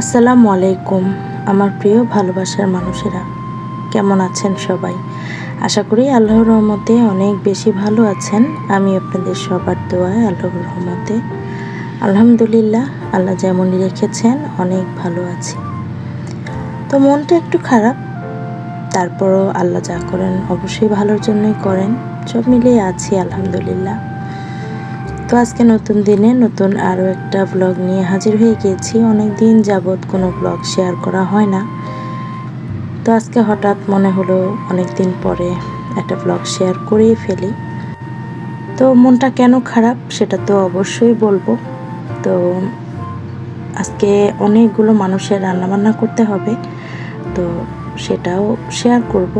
আসসালামু আলাইকুম, আমার প্রিয় ভালোবাসার মানুষেরা। কেমন আছেন সবাই? আশা করি আল্লাহর রহমতে অনেক বেশি ভালো আছেন। আমি আপনাদের সবার দোয়ায় আল্লাহর রহমতে। আলহামদুলিল্লাহ, আল্লাহ যেমনই রেখেছেন, অনেক ভালো আছি। তো মনটা একটু খারাপ, তারপরও আল্লাহ যা করেন অবশ্যই ভালোর জন্যই করেন। সব মিলিয়ে আছি, আলহামদুলিল্লাহ। তো আজকে নতুন দিনে নতুন আরও একটা ব্লগ নিয়ে হাজির হয়ে গিয়েছি। অনেক দিন যাবৎ কোনো ব্লগ শেয়ার করা হয় না। তো আজকে হঠাৎ মনে হলো অনেক দিন পরে একটা ব্লগ শেয়ার করেই ফেলি। তো মনটা কেন খারাপ সেটা তো অবশ্যই বলব। তো আজকে অনেকগুলো মানুষের রান্নাবান্না করতে হবে। তো সেটাও শেয়ার করব।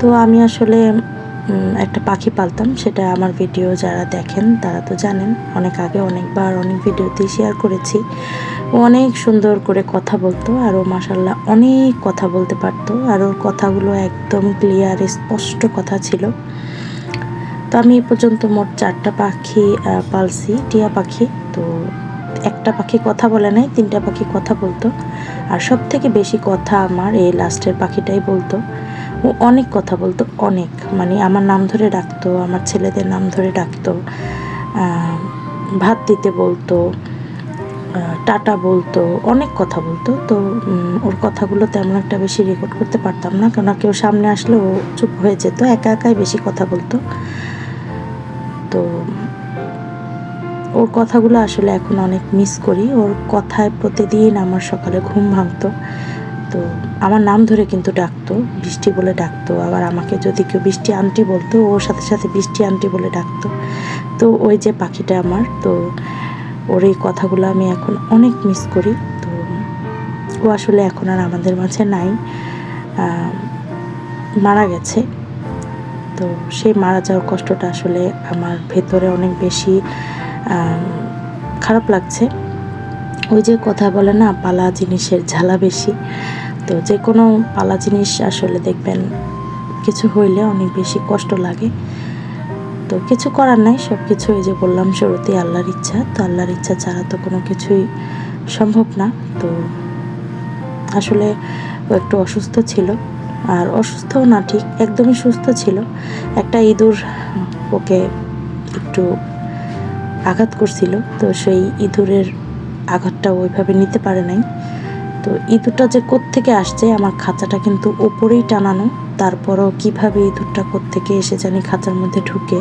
তো আমি আসলে একটা পাখি পালতাম, সেটা আমার ভিডিও যারা দেখেন, তারা তো জানেন, অনেক আগে অনেকবার অনেক ভিডিওতেই শেয়ার করেছি। অনেক সুন্দর করে কথা বলতো, আর ও মাসাল্লাহ অনেক কথা বলতে পারতো, আর ওর কথাগুলো একদম ক্লিয়ার স্পষ্ট কথা ছিল। তো আমি এ পর্যন্ত মোট চারটা পাখি পালছি, টিয়া পাখি। তো একটা পাখি কথা বলে নাই, তিনটা পাখি কথা বলতো। আর সব থেকে বেশি কথা আমার এই লাস্টের পাখিটাই বলতো। ও অনেক কথা বলতো, অনেক। মানে আমার নাম ধরে ডাকতো, আমার ছেলেদের নাম ধরে ডাকতো ভাত দিতে বলতো টাটা বলতো, অনেক কথা বলতো। তো ওর কথাগুলো তেমন একটা বেশি রেকর্ড করতে পারতাম না কেন কেউ সামনে আসলে ও চুপ হয়ে যেত, একা একাই বেশি কথা বলতো। তো, ওর কথাগুলো আসলে এখন অনেক মিস করি। ওর কথায় প্রতিদিন আমার সকালে ঘুম ভাঙতো। তো আমার নাম ধরে কিন্তু ডাকতো, বৃষ্টি বলে ডাকতো। আবার আমাকে যদি কেউ বৃষ্টি আন্টি বলতো ওর সাথে সাথে বৃষ্টি আন্টি বলে ডাকতো। তো ওই যে পাখিটা আমার, তো ওর এই কথাগুলো আমি এখন অনেক মিস করি। তো ও আসলে এখন আর আমাদের মাঝে নাই। মারা গেছে। তো সেই মারা যাওয়ার কষ্টটা আসলে আমার ভেতরে অনেক বেশি খারাপ লাগছে। ওই যে কথা বলে না, পালা জিনিসের ঝালা বেশি। তো যে কোনো পালা জিনিস আসলে দেখবেন কিছু হইলে অনেক বেশি কষ্ট লাগে। তো কিছু করার নাই সব কিছু এই যে বললাম শুরুতেই আল্লাহর ইচ্ছা। তো আল্লাহর ইচ্ছা ছাড়া তো কোনো কিছুই সম্ভব না। তো আসলে ও একটু অসুস্থ ছিল। আর অসুস্থও না, ঠিক একদমই সুস্থ ছিল। একটা ইঁদুর ওকে একটু আঘাত করছিল। তো সেই ইঁদুরের আঘাতটা ওইভাবে নিতে পারে নাই। তো ইঁদুরটা যে থেকে আসছে, আমার খাঁচাটা কিন্তু ওপরেই টানানো। তারপরও কীভাবে ইঁদুরটা থেকে এসে জানি খাঁচার মধ্যে ঢুকে,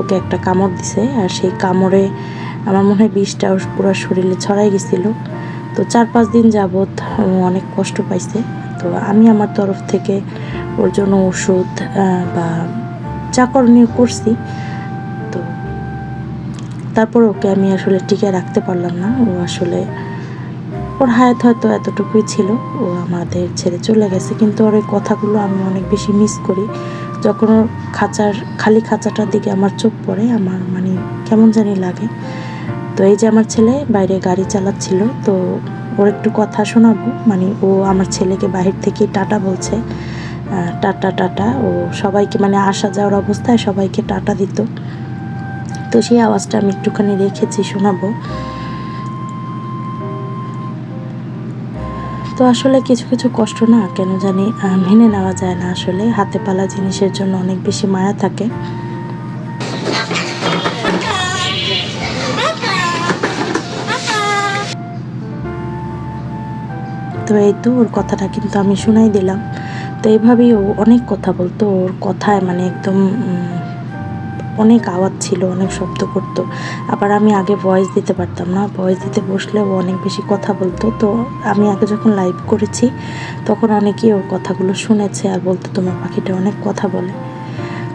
ওকে একটা কামড় দিছে। আর সেই কামড়ে আমার মনে হয় বিষটা পুরো শরীরে ছড়াই গেছিল। তো চার পাঁচ দিন যাবৎ অনেক কষ্ট পাইছে। তো আমি আমার তরফ থেকে ওর জন্য ওষুধ বা যা করণীয় করছি। তো তারপর ওকে আমি আসলে টিকে রাখতে পারলাম না। ও আসলে ওর হায়াত হয়তো এতটুকুই ছিল, ও আমাদের ছেড়ে চলে গেছে, কিন্তু ওর এই কথাগুলো আমি অনেক বেশি মিস করি। যখন ওর খাঁচার, খালি খাঁচাটার দিকে আমার চোখ পড়ে, আমার মানে কেমন জানি লাগে। তো এই যে আমার ছেলে বাইরে গাড়ি চালাচ্ছিল, তো ওর একটু কথা শোনাবো মানে ও আমার ছেলেকে বাহির থেকে টাটা বলছে। টাটা টাটা, ও সবাইকে মানে আসা যাওয়ার অবস্থায় সবাইকে টাটা দিত। তো সেই আওয়াজটা আমি একটুখানি রেখেছি, শোনাবো। তো আসলে কিছু কিছু কষ্ট না, কেন জানি মেনে নেওয়া যায় না আসলে। হাতে পালা জিনিসের জন্য অনেক বেশি মায়া থাকে। তো এই তো ওর কথাটা কিন্তু আমি শুনাই দিলাম। তো এইভাবেই ও অনেক কথা বলতো। ওর কথায় মানে একদম অনেক আওয়াজ ছিল, অনেক শব্দ করতো। আবার আমি আগে ভয়েস দিতে পারতাম না। ভয়েস দিতে বসলে ও অনেক বেশি কথা বলতো। তো আমি আগে যখন লাইভ করেছি, তখন অনেকেই ওর কথাগুলো শুনেছে আর বলতো, তোমার পাখিটা অনেক কথা বলে।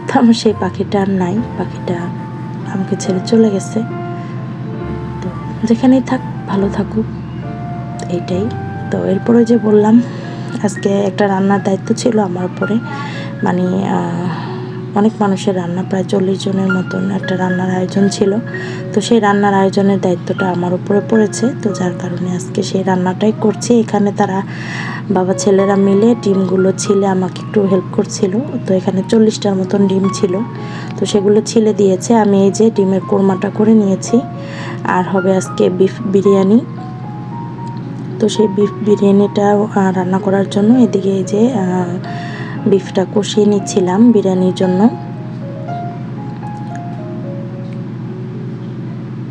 তো আমার সেই পাখিটা আর নাই। পাখিটা আমাকে ছেড়ে চলে গেছে। তো যেখানেই থাক, ভালো থাকুক। এইটাই। তো এরপরে যে বললাম, আজকে একটা রান্নার দায়িত্ব ছিল আমার উপরে। মানে অনেক মানুষের রান্না, প্রায় চল্লিশ জনের মতন একটা রান্নার আয়োজন ছিল। তো সেই রান্নার আয়োজনের দায়িত্বটা আমার উপরে পড়েছে। তো যার কারণে আজকে সেই রান্নাটাই করছি। এখানে তারা বাবা ছেলেরা মিলে ডিমগুলো ছিলে আমাকে একটু হেল্প করছিল। তো এখানে চল্লিশটার মতন ডিম ছিল। তো সেগুলো ছিলে দিয়েছে। আমি এই যে ডিমের কোরমাটা করে নিয়েছি। আর হবে আজকে বিফ বিরিয়ানি। তো সেই বিফ বিরিয়ানিটা রান্না করার জন্য এদিকে এই যে বিফটা কষিয়ে নিচ্ছিলাম বিরিয়ানির জন্য।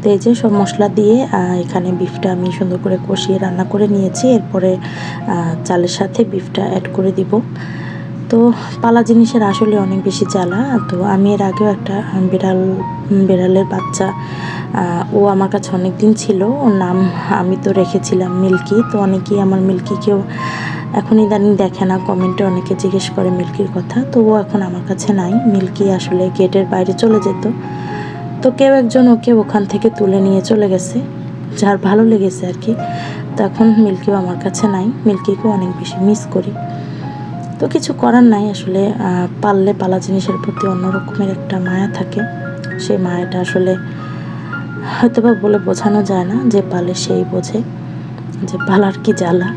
তো এই যে সব মশলা দিয়ে এখানে বিফটা আমি সুন্দর করে কষিয়ে রান্না করে নিয়েছি। এরপরে চালের সাথে বিফটা অ্যাড করে দিব। তো পালা জিনিসের আসলে অনেক বেশি জ্বালা। তো আমি এর আগেও একটা বিড়াল বিড়ালের বাচ্চা ও আমার কাছে অনেক দিন ছিল। ওর নাম আমি তো রেখেছিলাম মিল্কি। তো অনেকেই আমার মিল্কিকেও এখন ইদানিং দেখে না, কমেন্টে অনেকে জিজ্ঞেস করে মিল্কির কথা। তো ও এখন আমার কাছে নাই। মিল্কি আসলে গেটের বাইরে চলে যেত। তো কেউ একজন ওকে ওখান থেকে তুলে নিয়ে চলে গেছে, যার ভালো লেগেছে আর কি। তো এখন মিল্কিও আমার কাছে নাই। মিল্কিকেও অনেক বেশি মিস করি। তো কিছু করার নাই আসলে। পাললে পালা জিনিসের প্রতি অন্যরকমের একটা মায়া থাকে। সেই মায়াটা আসলে হয়তো বা বলে বোঝানো যায় না যে পালে সেই বোঝে যে পালার কি জ্বালা।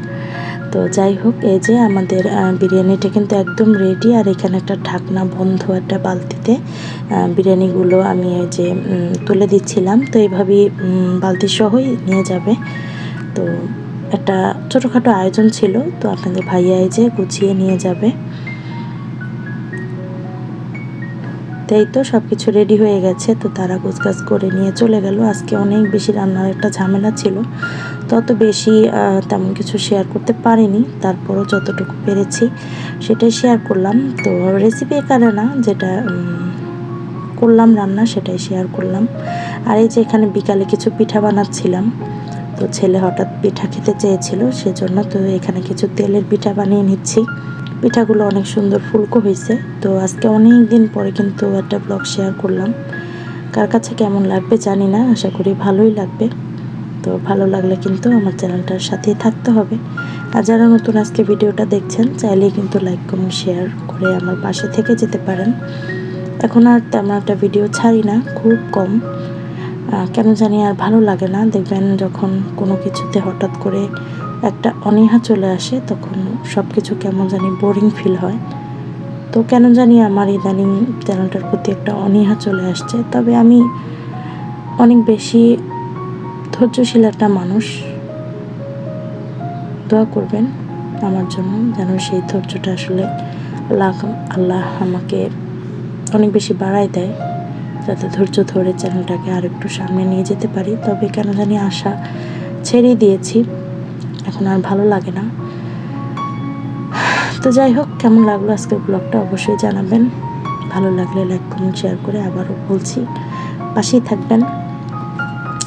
তো যাই হোক, এই যে আমাদের বিরিয়ানিটা কিন্তু একদম রেডি আর এখানে একটা ঢাকনা বন্ধ একটা বালতিতে বিরিয়ানিগুলো আমি এই যে তুলে দিচ্ছিলাম। তো এইভাবেই বালতি সহই নিয়ে যাবে। তো একটা ছোটোখাটো আয়োজন ছিল, তো আপনাদের ভাইয়া এই যে গুছিয়ে নিয়ে যাবে। তো এই তো সব কিছু রেডি হয়ে গেছে, তো তারা গোছগাছ করে নিয়ে চলে গেল। আজকে অনেক বেশি রান্নার একটা ঝামেলা ছিল, তত বেশি তেমন কিছু শেয়ার করতে পারিনি। তারপরও যতটুকু পেরেছি সেটাই শেয়ার করলাম। তো রেসিপি এখানে না, যেটা করলাম রান্না সেটাই শেয়ার করলাম। আর এই যে এখানে বিকালে কিছু পিঠা বানাচ্ছিলাম, তো ছেলে হঠাৎ পিঠা খেতে চেয়েছিল, সেজন্য তো এখানে কিছু তেলের পিঠা বানিয়ে নিচ্ছি। পিঠাগুলো অনেক সুন্দর ফুলকো হয়েছে। তো আজকে অনেক দিন পরে কিন্তু একটা ব্লগ শেয়ার করলাম। কার কাছে কেমন লাগবে জানি না, আশা করি ভালোই লাগবে। তো ভালো লাগলে কিন্তু আমার চ্যানেলটার সাথেই থাকতে হবে। আর যারা নতুন আজকে ভিডিওটা দেখছেন, চাইলেই কিন্তু লাইক কমেন্ট শেয়ার করে আমার পাশে থেকে যেতে পারেন। এখন আর তেমন একটা ভিডিও ছাড়ি না, খুব কম। কেন জানি আর ভালো লাগে না। দেখবেন যখন কোনো কিছুতে হঠাৎ করে একটা অনীহা চলে আসে, তখন সব কিছু কেমন জানি বোরিং ফিল হয়। তো কেন জানি আমার ইদানিং চ্যানেলটার প্রতি একটা অনীহা চলে আসছে। তবে আমি অনেক বেশি ধৈর্যশীল একটা মানুষ। দোয়া করবেন আমার জন্য যেন সেই ধৈর্যটা আসলে আল্লাহ আল্লাহ আমাকে অনেক বেশি বাড়ায় দেয়, যাতে ধৈর্য ধরে চ্যানেলটাকে আর একটু সামনে নিয়ে যেতে পারি। তবে কেন জানি আশা ছেড়েই দিয়েছি। এখন আর ভালো লাগে না। তো যাই হোক, কেমন লাগল আজকের ব্লগটা অবশ্যই জানাবেন। ভালো লাগলে লাইক কমেন্ট শেয়ার করে আবারও বলছি, পাশেই থাকবেন।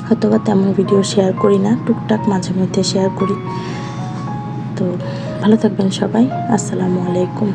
হয়তো বা তেমন ভিডিও শেয়ার করি না, টুকটাক মাঝে মধ্যে শেয়ার করি। তো ভালো থাকবেন সবাই, আসসালামু আলাইকুম।